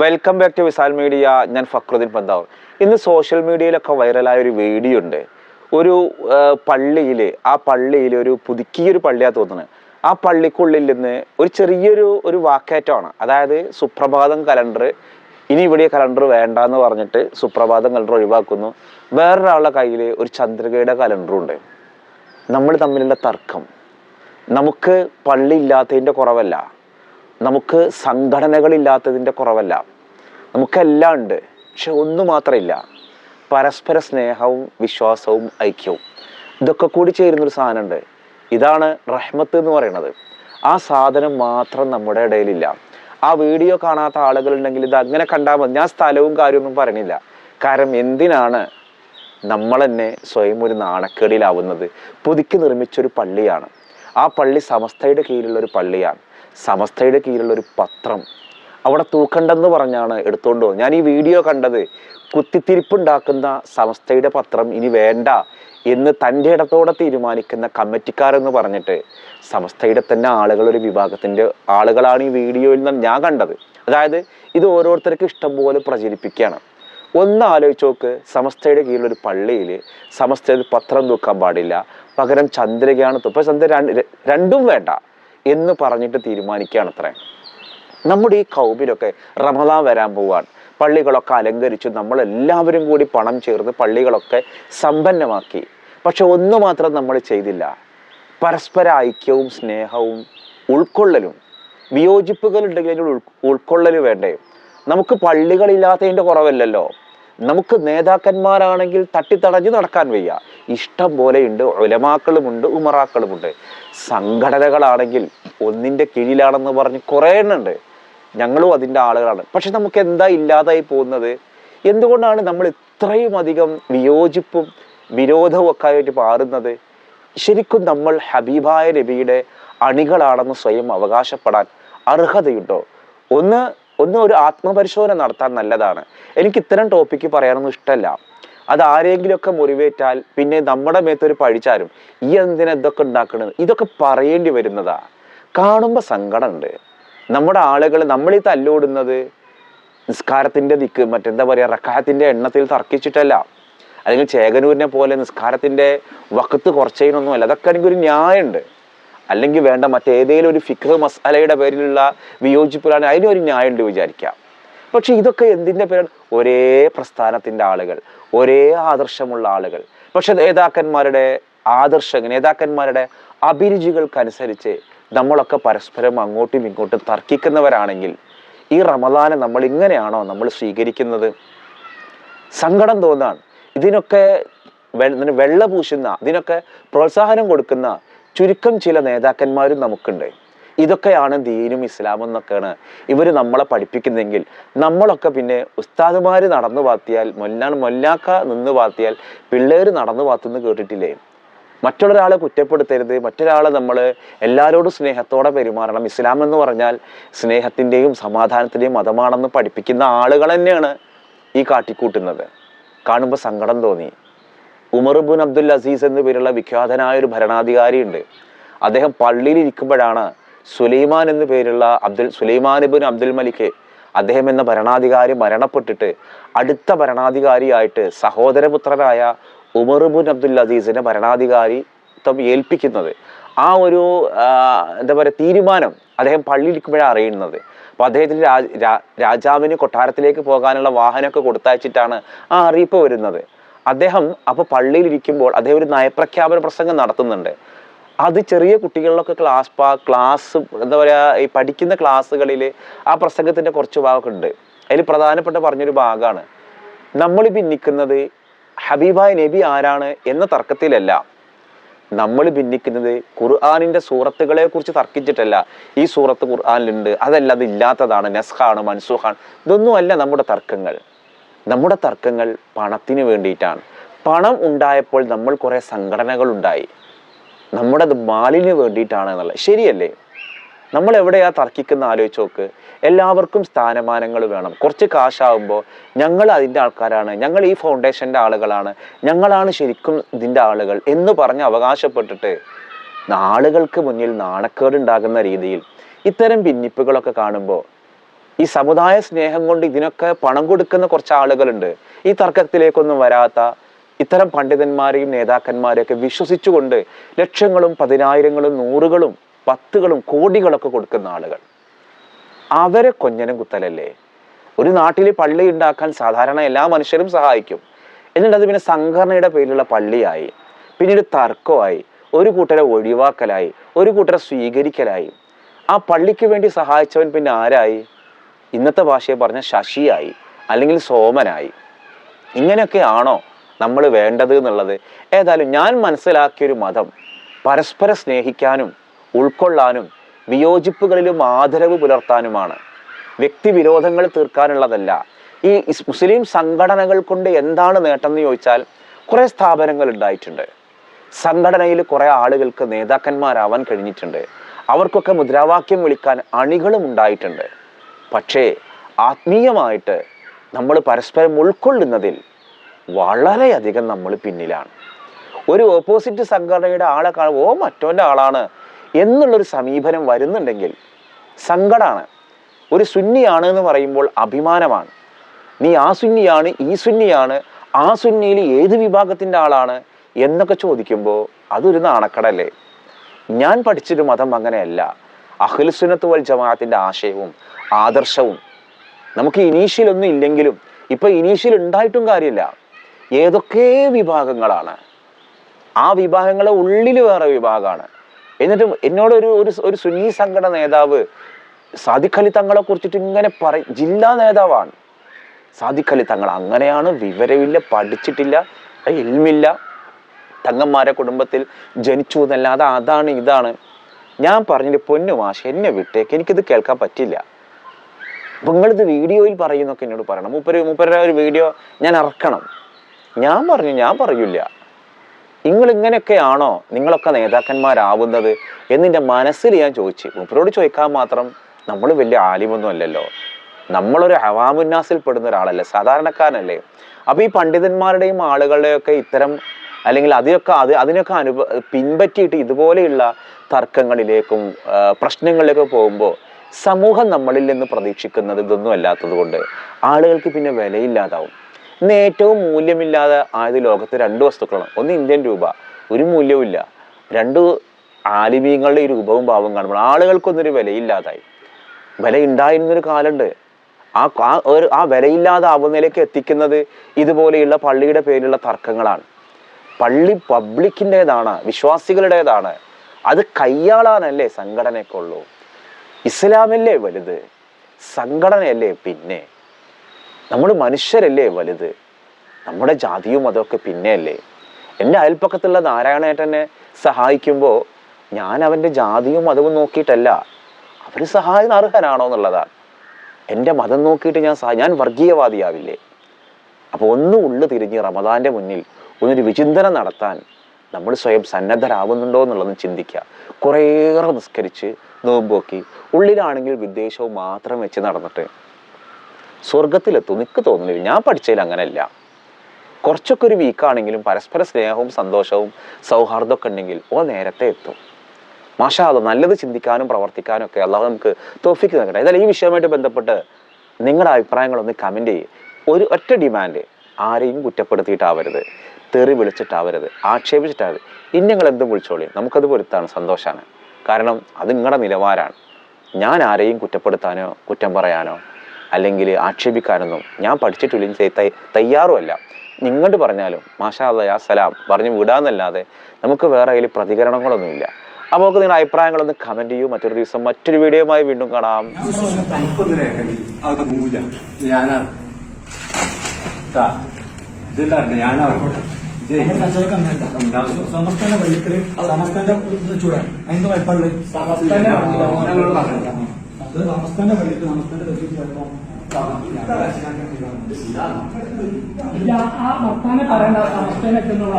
Welcome back to Visal media ഞാൻ ഫക്രുദ്ദീൻ പന്താവ് ഇന്ന് social മീഡിയയിലൊക്കെ വൈറലായ ഒരു വീഡിയോ ഉണ്ട്. ഒരു പള്ളിയിൽ ആ പള്ളിയിൽ ഒരു പുതുക്കിയൊരു പള്ളിയാണ് തോന്നുന്നത്. ആ പള്ളിക്കുള്ളിൽ നിന്ന് ഒരു ചെറിയൊരു ഒരു വാക്കേറ്റമാണ്. അതായത് സുപ്രഭാതം കലണ്ടർ ഇനി ഇവിടെ കലണ്ടർ വേണ്ട എന്ന് പറഞ്ഞിട്ട് സുപ്രഭാതം കലണ്ടർ ഒഴിവാക്കുന്നു. വേറൊരാളുടെ കയ്യിൽ ഒരു ചന്ദ്രികയുടെ കലണ്ടറും ഉണ്ട്. നമ്മൾ തമ്മിലുള്ള തർക്കം. നമുക്ക് പള്ളി ഇല്ലാത്തതിന്റെ കുറവല്ല. നമുക്ക് സംഘടനകളില്ലാത്തതിന്റെ കുറവല്ല. നമുക്കെല്ലാം ഉണ്ട് പക്ഷെ ഒന്നു മാത്രമില്ല. പരസ്പര സ്നേഹവും വിശ്വാസവും ഐക്യവും. ഇതൊക്കെ കൂടി ചേരുന്നൊരു സാധനമുണ്ട്. ഇതാണ് റഹ്മത്ത് എന്ന് പറയുന്നത്. ആ സാധനം മാത്രം നമ്മുടെ ഇടയിലില്ല. ആ വീഡിയോ കാണാത്ത ആളുകളുണ്ടെങ്കിൽ ഇത് അങ്ങനെ കണ്ടാൽ മതി. ഞാൻ സ്ഥലവും കാര്യമൊന്നും പറയണില്ല കാരണം എന്തിനാണ് നമ്മൾ തന്നെ സ്വയം ഒരു നാണക്കേടിലാവുന്നത്? പുതുക്കി നിർമ്മിച്ചൊരു പള്ളിയാണ്. ആ പള്ളി സമസ്തയുടെ കീഴിലുള്ള ഒരു പള്ളിയാണ്. സമസ്തയുടെ കീഴിലുള്ള ഒരു പത്രം അവിടെ തൂക്കണ്ടെന്ന് പറഞ്ഞാണ് എടുത്തുകൊണ്ട് ഞാൻ ഈ വീഡിയോ കണ്ടത് കുത്തിത്തിരിപ്പുണ്ടാക്കുന്ന സമസ്തയുടെ പത്രം ഇനി വേണ്ട എന്ന് തന്റെ ഇടത്തോടെ തീരുമാനിക്കുന്ന കമ്മിറ്റിക്കാരെന്ന് പറഞ്ഞിട്ട് സമസ്തയുടെ തന്നെ ആളുകൾ ഒരു വിഭാഗത്തിന്റെ ആളുകളാണ് ഈ വീഡിയോയിൽ നിന്ന് ഞാൻ കണ്ടത്. അതായത് ഇത് ഓരോരുത്തർക്കും ഇഷ്ടം പോലെ പ്രചരിപ്പിക്കുകയാണ്. ഒന്ന് ആലോചിച്ച് നോക്ക് സമസ്തയുടെ കീഴിലൊരു പള്ളിയിൽ സമസ്തയിൽ പത്രം തൂക്കാൻ പാടില്ല. പകരം ചന്ദ്രികയാണ് ഇപ്പം ചന്ദ്ര രണ്ടും വേണ്ട. എന്ന് പറഞ്ഞിട്ട് തീരുമാനിക്കുകയാണ് അത്രേ നമ്മുടെ ഈ കൗബിലൊക്കെ റമദാൻ വരാൻ പോവാണ്. പള്ളികളൊക്കെ അലങ്കരിച്ചു നമ്മളെല്ലാവരും കൂടി പണം ചേർന്ന് പള്ളികളൊക്കെ സമ്പന്നമാക്കി. പക്ഷെ ഒന്ന് മാത്രം നമ്മൾ ചെയ്തില്ല. പരസ്പര ഐക്യവും സ്നേഹവും ഉൾക്കൊള്ളലും. അതിന്റെ ഉൾ ഉൾക്കൊള്ളൽ വേണ്ടേ. നമുക്ക് പള്ളികളില്ലാത്തതിന്റെ കുറവല്ലല്ലോ. നമുക്ക് നേതാക്കന്മാരാണെങ്കിൽ തട്ടിത്തടഞ്ഞ് നടക്കാൻ വയ്യ. ഇഷ്ടം പോലെയുണ്ട് ഒലമാക്കളുമുണ്ട് ഉമറാക്കളുമുണ്ട്. സംഘടനകളാണെങ്കിൽ ഒന്നിന്റെ കീഴിലാണെന്ന് പറഞ്ഞ് കുറേ എണ്ണുണ്ട് ഞങ്ങളും അതിന്റെ ആളുകളാണ്. പക്ഷെ നമുക്ക് എന്താ ഇല്ലാതായി പോകുന്നത്? എന്തുകൊണ്ടാണ് നമ്മൾ ഇത്രയും അധികം വിയോജിപ്പും വിരോധവും ഒക്കെ ആയിട്ട് പാറുന്നത് ശരിക്കും നമ്മൾ ഹബീബായ നബിയുടെ അണികളാണെന്ന് സ്വയം അവകാശപ്പെടാൻ അർഹതയുണ്ടോ? ഒന്ന് ഒന്ന് ഒരു ആത്മപരിശോധന നടത്താൻ നല്ലതാണ്. എനിക്ക് ഇത്തരം ടോപ്പിക്ക് പറയാനൊന്നും ഇഷ്ടമല്ല. അത് ആരെങ്കിലുമൊക്കെ മുറിവേറ്റാൽ പിന്നെ നമ്മുടെ മേത്തൊരു പഴിച്ചാരും. ഈ എന്തിനാ ഇതൊക്കെ ഉണ്ടാക്കണത്? ഇതൊക്കെ പറയേണ്ടി വരുന്നതാ. കാണുമ്പോൾ സങ്കടമുണ്ട്. നമ്മുടെ ആളുകൾ നമ്മൾ ഈ തല്ലോടുന്നത് നിസ്കാരത്തിന്റെ ദിക്ക് മറ്റെന്താ പറയുക റക്കായത്തിന്റെ എണ്ണത്തിൽ തർക്കിച്ചിട്ടല്ല. അല്ലെങ്കിൽ ചേകനൂരിനെ പോലെ നിസ്കാരത്തിന്റെ വക്കത്ത് കുറച്ചതിനൊന്നുമല്ല. അതൊക്കെ എനിക്ക് ഒരു ന്യായമുണ്ട്. അല്ലെങ്കിൽ വേണ്ട മറ്റേതെങ്കിലും ഒരു ഫിഖ് മസാലയുടെ പേരിലുള്ള വിയോജിപ്പിലാണ്. അതിനൊരു ന്യായമുണ്ട് വിചാരിക്കാം. പക്ഷെ ഇതൊക്കെ എന്തിന്റെ പേരാണ്? ഒരേ പ്രസ്ഥാനത്തിന്റെ ആളുകൾ. ഒരേ ആദർശമുള്ള ആളുകൾ. പക്ഷെ നേതാക്കന്മാരുടെ ആദർശം നേതാക്കന്മാരുടെ അഭിരുചികൾക്കനുസരിച്ച് നമ്മളൊക്കെ പരസ്പരം അങ്ങോട്ടും ഇങ്ങോട്ടും തർക്കിക്കുന്നവരാണെങ്കിൽ ഈ റമദാനെ നമ്മൾ ഇങ്ങനെയാണോ നമ്മൾ സ്വീകരിക്കുന്നത്? സങ്കടം തോന്നാണ് ഇതിനൊക്കെ വെള്ള പൂശുന്ന ഇതിനൊക്കെ പ്രോത്സാഹനം കൊടുക്കുന്ന ചുരുക്കം ചില നേതാക്കന്മാരും നമുക്കുണ്ട്. ഇതൊക്കെയാണ് ദീനും ഇസ്ലാമും എന്നൊക്കെയാണ് ഇവർ നമ്മളെ പഠിപ്പിക്കുന്നെങ്കിൽ നമ്മളൊക്കെ പിന്നെ ഉസ്താദുമാർ നടന്നു പാത്തിയാൽ മൊല്ലാണ് മൊല്ലാക്ക നിന്ന് പാത്തിയാൽ പിള്ളേർ നടന്നു പാത്തുന്ന് കേട്ടിട്ടില്ലേ? മറ്റൊരാളെ കുറ്റപ്പെടുത്തരുത് മറ്റൊരാളെ നമ്മൾ എല്ലാവരോടും സ്നേഹത്തോടെ പെരുമാറണം. ഇസ്ലാം എന്ന് പറഞ്ഞാൽ സ്നേഹത്തിന്റെയും സമാധാനത്തിന്റെയും മതമാണെന്ന് പഠിപ്പിക്കുന്ന ആളുകൾ തന്നെയാണ് ഈ കാട്ടിക്കൂട്ടുന്നത്. കാണുമ്പോൾ സങ്കടം തോന്നി. ഉമർബുൻ അബ്ദുൽ അസീസ് എന്നു പേരുള്ള വിഖ്യാതനായ ഒരു ഭരണാധികാരിയുണ്ട്. അദ്ദേഹം പള്ളിയിൽ ഇരിക്കുമ്പോഴാണ് സുലൈമാൻ എന്ന പേരുള്ള അബ്ദുൽ സുലൈമാൻ ഇബിൻ അബ്ദുൽ മലിക്ക് അദ്ദേഹം എന്ന ഭരണാധികാരി മരണപ്പെട്ടിട്ട് അടുത്ത ഭരണാധികാരിയായിട്ട് സഹോദരപുത്രനായ ഉമർബുൻ അബ്ദുൽ അസീസിനെ ഭരണാധികാരി ഏൽപ്പിക്കുന്നത്. ആ ഒരു എന്താ പറയുക തീരുമാനം അദ്ദേഹം പള്ളിയിൽ ഇരിക്കുമ്പോഴാണ് അറിയുന്നത്. അപ്പോൾ അദ്ദേഹത്തിന് രാജാവിന് കൊട്ടാരത്തിലേക്ക് പോകാനുള്ള വാഹനമൊക്കെ കൊടുത്തയച്ചിട്ടാണ് ആ അറിയിപ്പ് വരുന്നത്. അദ്ദേഹം അപ്പോൾ പള്ളിയിൽ ഇരിക്കുമ്പോൾ അദ്ദേഹം ഒരു നയപ്രഖ്യാപന പ്രസംഗം നടത്തുന്നുണ്ട്. അത് ചെറിയ കുട്ടികളിലൊക്കെ ക്ലാസ് പാ ക്ലാസ് എന്താ പറയുക ഈ പഠിക്കുന്ന ക്ലാസ്സുകളിൽ ആ പ്രസംഗത്തിന്റെ കുറച്ച് ഭാഗമൊക്കെ ഉണ്ട് അതിൽ പ്രധാനപ്പെട്ട പറഞ്ഞൊരു ഭാഗമാണ് നമ്മൾ ഭിന്നിക്കുന്നത് ഹബീബായ നബി ആരാണ് എന്ന തർക്കത്തിലല്ല. നമ്മൾ ഭിന്നിക്കുന്നത് ഖുർആാനിന്റെ സൂറത്തുകളെ കുറിച്ച് തർക്കിച്ചിട്ടല്ല. ഈ സൂറത്ത് ഖുർആാനിലുണ്ട്. അതല്ല അത് ഇല്ലാത്തതാണ്. നസ്ഖാണ് മൻസൂഖാണ്. ഇതൊന്നുമല്ല നമ്മുടെ തർക്കങ്ങൾ. നമ്മുടെ തർക്കങ്ങൾ പണത്തിന് വേണ്ടിയിട്ടാണ്. പണം ഉണ്ടായപ്പോൾ നമ്മൾ കുറേ സംഘടനകൾ ഉണ്ടായി നമ്മുടെ അത് മാലിന് വേണ്ടിയിട്ടാണ് എന്നുള്ളത്. ശരിയല്ലേ? നമ്മൾ എവിടെയാ തർക്കിക്കുന്ന ആലോചിച്ച് നോക്ക്. എല്ലാവർക്കും സ്ഥാനമാനങ്ങൾ വേണം. കുറച്ച് കാശാവുമ്പോൾ ഞങ്ങൾ അതിന്റെ ആൾക്കാരാണ്. ഞങ്ങൾ ഈ ഫൗണ്ടേഷന്റെ ആളുകളാണ്. ഞങ്ങളാണ് ശരിക്കും ഇതിന്റെ ആളുകൾ എന്ന് പറഞ്ഞ് അവകാശപ്പെട്ടിട്ട് ആളുകൾക്ക് മുന്നിൽ നാണക്കേട് ഉണ്ടാകുന്ന രീതിയിൽ ഇത്തരം ഭിന്നിപ്പുകളൊക്കെ കാണുമ്പോൾ ഈ സമുദായ സ്നേഹം കൊണ്ട് ഇതിനൊക്കെ പണം കൊടുക്കുന്ന കുറച്ച് ആളുകളുണ്ട്. ഈ തർക്കത്തിലേക്കൊന്നും വരാത്ത ഇത്തരം പണ്ഡിതന്മാരെയും നേതാക്കന്മാരെയൊക്കെ വിശ്വസിച്ചുകൊണ്ട് ലക്ഷങ്ങളും പതിനായിരങ്ങളും നൂറുകളും പത്തുകളും കോടികളൊക്കെ കൊടുക്കുന്ന ആളുകൾ. അവരെ കൊഞ്ഞനും കുത്തലല്ലേ? ഒരു നാട്ടിൽ പള്ളി ഉണ്ടാക്കാൻ സാധാരണ എല്ലാ മനുഷ്യരും സഹായിക്കും. എന്നിട്ട് പിന്നെ സംഘടനയുടെ പേരിലുള്ള പള്ളിയായി. പിന്നീട് തർക്കമായി ഒരു കൂട്ടരെ ഒഴിവാക്കലായി ഒരു കൂട്ടരെ സ്വീകരിക്കലായി. ആ പള്ളിക്ക് വേണ്ടി സഹായിച്ചവൻ പിന്നെ ആരായി? ഇന്നത്തെ ഭാഷയെ പറഞ്ഞ ശശിയായി അല്ലെങ്കിൽ സോമനായി. ഇങ്ങനെയൊക്കെയാണോ നമ്മൾ വേണ്ടത് എന്നുള്ളത്. ഏതായാലും ഞാൻ മനസ്സിലാക്കിയൊരു മതം പരസ്പരം സ്നേഹിക്കാനും ഉൾക്കൊള്ളാനും വിയോജിപ്പുകളിലും ആദരവ് പുലർത്താനുമാണ്. വ്യക്തി വിരോധങ്ങൾ തീർക്കാനുള്ളതല്ല. ഈ മുസ്ലിം സംഘടനകൾ കൊണ്ട് എന്താണ് നേട്ടം എന്ന് ചോദിച്ചാൽ കുറേ സ്ഥാപനങ്ങൾ ഉണ്ടായിട്ടുണ്ട്. സംഘടനയിൽ കുറേ ആളുകൾക്ക് നേതാക്കന്മാരാവാൻ കഴിഞ്ഞിട്ടുണ്ട്. അവർക്കൊക്കെ മുദ്രാവാക്യം വിളിക്കാൻ അണികളും ഉണ്ടായിട്ടുണ്ട്. പക്ഷേ ആത്മീയമായിട്ട് നമ്മൾ പരസ്പരം ഉൾക്കൊള്ളുന്നതിൽ വളരെയധികം നമ്മൾ പിന്നിലാണ്. ഒരു ഓപ്പോസിറ്റ് സംഘടനയുടെ ആളെ കാണും ഓ മറ്റോന്റെ ആളാണ് എന്നുള്ളൊരു സമീപനം വരുന്നുണ്ടെങ്കിൽ സങ്കടമാണ് ഒരു സുന്നിയാണ് എന്ന് പറയുമ്പോൾ അഭിമാനമാണ്. നീ ആ സുന്നിയാണ് ഈ സുന്നിയാണ് ആ സുന്നിയിൽ ഏത് വിഭാഗത്തിന്റെ ആളാണ് എന്നൊക്കെ ചോദിക്കുമ്പോൾ അതൊരു നാണക്കടല്ലേ? ഞാൻ പഠിച്ചൊരു മതം അങ്ങനെയല്ല. അഖിൽസുനത്ത് വൽ ജമാഅത്തിന്റെ ആശയവും ആദർശവും. നമുക്ക് ഇനീഷ്യലൊന്നും ഇല്ലെങ്കിലും ഇപ്പം ഇനീഷ്യൽ ഉണ്ടായിട്ടും കാര്യമില്ല. ഏതൊക്കെ വിഭാഗങ്ങളാണ്? ആ വിഭാഗങ്ങളെ ഉള്ളിൽ വേറെ വിഭാഗമാണ്. എന്നിട്ട് എന്നോടൊരു ഒരു ഒരു സുന്നി സംഘടന നേതാവ് സാദിഖലി തങ്ങളെ കുറിച്ചിട്ട് ഇങ്ങനെ പറ ജില്ലാ നേതാവാണ്. സാദിഖലി തങ്ങൾ അങ്ങനെയാണ് വിവരമില്ല പഠിച്ചിട്ടില്ല ഇൽമില്ല തങ്ങന്മാരെ കുടുംബത്തിൽ ജനിച്ചു എന്നല്ലാതെ അതാണ് ഇതാണ്. ഞാൻ പറഞ്ഞിട്ട് പൊന്നു മാഷ എന്നെ വിട്ടേക്ക്. എനിക്കിത് കേൾക്കാൻ പറ്റില്ല. നിങ്ങളിത് വീഡിയോയിൽ പറയുന്നൊക്കെ എന്നോട് പറയണം. മൂപ്പര് മൂപ്പരുടെ ഒരു വീഡിയോ ഞാൻ ഇറക്കണം. ഞാൻ പറഞ്ഞു ഞാൻ പറയൂല നിങ്ങൾ ഇങ്ങനെയൊക്കെയാണോ നിങ്ങളൊക്കെ നേതാക്കന്മാരാവുന്നത് എന്നിന്റെ മനസ്സിൽ ഞാൻ ചോദിച്ചു. മൂപ്പരോട് ചോദിക്കാൻ മാത്രം നമ്മൾ വലിയ ആലിമൊന്നും അല്ലല്ലോ. നമ്മളൊരു അവാമുന്നാസിൽ പെടുന്ന ഒരാളല്ലേ സാധാരണക്കാരനല്ലേ. അപ്പോൾ ഈ പണ്ഡിതന്മാരുടെയും ആളുകളുടെയൊക്കെ ഇത്തരം അല്ലെങ്കിൽ അതിനൊക്കെ അത് അതിനൊക്കെ അനുഭ പിൻപറ്റിയിട്ട് ഇതുപോലെയുള്ള തർക്കങ്ങളിലേക്കും പ്രശ്നങ്ങളിലേക്കും പോകുമ്പോൾ സമൂഹം നമ്മളിൽ നിന്ന് പ്രതീക്ഷിക്കുന്നത് ഇതൊന്നും അല്ലാത്തത് കൊണ്ട് ആളുകൾക്ക് പിന്നെ വിലയില്ലാതാവും. ഇന്ന് ഏറ്റവും മൂല്യമില്ലാതെ ആയത് ലോകത്ത് രണ്ട് വസ്തുക്കളാണ്. ഒന്ന് ഇന്ത്യൻ രൂപ. ഒരു മൂല്യവും ഇല്ല രണ്ട് ആലിമീങ്ങളുടെ ഈ രൂപവും ഭാവവും കാണുമ്പോൾ ആളുകൾക്കൊന്നൊരു വിലയില്ലാതായി. വില ഉണ്ടായിരുന്നൊരു കാലുണ്ട് ആ ഒരു ആ വിലയില്ലാതാവുന്നതിലേക്ക് എത്തിക്കുന്നത് ഇതുപോലെയുള്ള പള്ളിയുടെ പേരിലുള്ള തർക്കങ്ങളാണ്. പള്ളി പബ്ലിക്കിന്റെതാണ് വിശ്വാസികളുടേതാണ്. അത് കയ്യാളാനല്ലേ സംഘടനയ്ക്കുള്ളൂ. ഇസ്ലാമല്ലേ വലുത്? സംഘടനയല്ലേ പിന്നെ? നമ്മൾ മനുഷ്യരല്ലേ വലുത്? നമ്മുടെ ജാതിയും അതൊക്കെ പിന്നെയല്ലേ? എന്റെ അയൽപ്പക്കത്തുള്ള നാരായണേട്ടനെ സഹായിക്കുമ്പോൾ ഞാൻ അവന്റെ ജാതിയും മതവും നോക്കിയിട്ടല്ല. അവർ സഹായം അർഹനാണോ എന്നുള്ളതാണ് എന്റെ മതം നോക്കിയിട്ട് ഞാൻ ഞാൻ വർഗീയവാദിയാവില്ലേ? അപ്പോൾ ഒന്ന് ഉള്ളു തിരിഞ്ഞ് റമദാന്റെ മുന്നിൽ ഒന്നൊരു വിചിന്തനം നടത്താൻ നമ്മൾ സ്വയം സന്നദ്ധരാകുന്നുണ്ടോ എന്നുള്ളത് ചിന്തിക്കുക. കുറേയേറെ നിസ്കരിച്ച് നോമ്പോക്കി ഉള്ളിലാണെങ്കിൽ വിദ്വേഷവും മാത്രം വെച്ച് നടന്നിട്ട് സ്വർഗത്തിലെത്തും നിക്ക് തോന്നുന്നില്ല. ഞാൻ പഠിച്ചതിൽ അങ്ങനെയല്ല കുറച്ചൊക്കെ ഒരു വീക്കാണെങ്കിലും പരസ്പര സ്നേഹവും സന്തോഷവും സൗഹാർദ്ദമൊക്കെ ഉണ്ടെങ്കിൽ ഓ നേരത്തെ എത്തും. മാഷാ അത് നല്ലത് ചിന്തിക്കാനും പ്രവർത്തിക്കാനും ഒക്കെ അള്ളാഹു നമുക്ക് തോഫിക്ക് നൽകട്ടെ. ഏതായാലും ഈ വിഷയവുമായിട്ട് ബന്ധപ്പെട്ട് നിങ്ങളുടെ അഭിപ്രായങ്ങളൊന്ന് കമന്റ് ചെയ്യും. ഒരു ഒറ്റ ഡിമാൻഡ് ആരെയും കുറ്റപ്പെടുത്തിയിട്ടാവരുത്. തെറി വിളിച്ചിട്ടാവരുത്. ആക്ഷേപിച്ചിട്ടാവരുത്. ഇനി നിങ്ങൾ എന്തും വിളിച്ചോളി. നമുക്കത് പൊരുത്താണ്. സന്തോഷമാണ് കാരണം അത് നിങ്ങളുടെ നിലവാരമാണ് ഞാൻ ആരെയും കുറ്റപ്പെടുത്താനോ കുറ്റം പറയാനോ അല്ലെങ്കിൽ ആക്ഷേപിക്കാനൊന്നും ഞാൻ പഠിച്ചിട്ടില്ലെങ്കിൽ തയ്യാറുമല്ല. നിങ്ങോട്ട് പറഞ്ഞാലും മാഷാ അല്ലാ സലാം പറഞ്ഞു വിടാന്നല്ലാതെ നമുക്ക് വേറെ അതിൽ പ്രതികരണങ്ങളൊന്നുമില്ല. അപ്പോൾ നമുക്ക് നിങ്ങളുടെ അഭിപ്രായങ്ങളൊന്ന് കമന്റ് ചെയ്യൂ. മറ്റൊരു ദിവസം മറ്റൊരു വീഡിയോയുമായി വീണ്ടും കാണാം. സമസ്തന്റെ ചൂടാണ്. അതിന്റെ. അത് സമസ്തന്റെ സമസ്തന്റെ തെറ്റിച്ച് വരുമ്പോ ഇല്ല, ആ വർത്താനം പറയേണ്ട സമസ്തനൊക്കെ എന്നുള്ള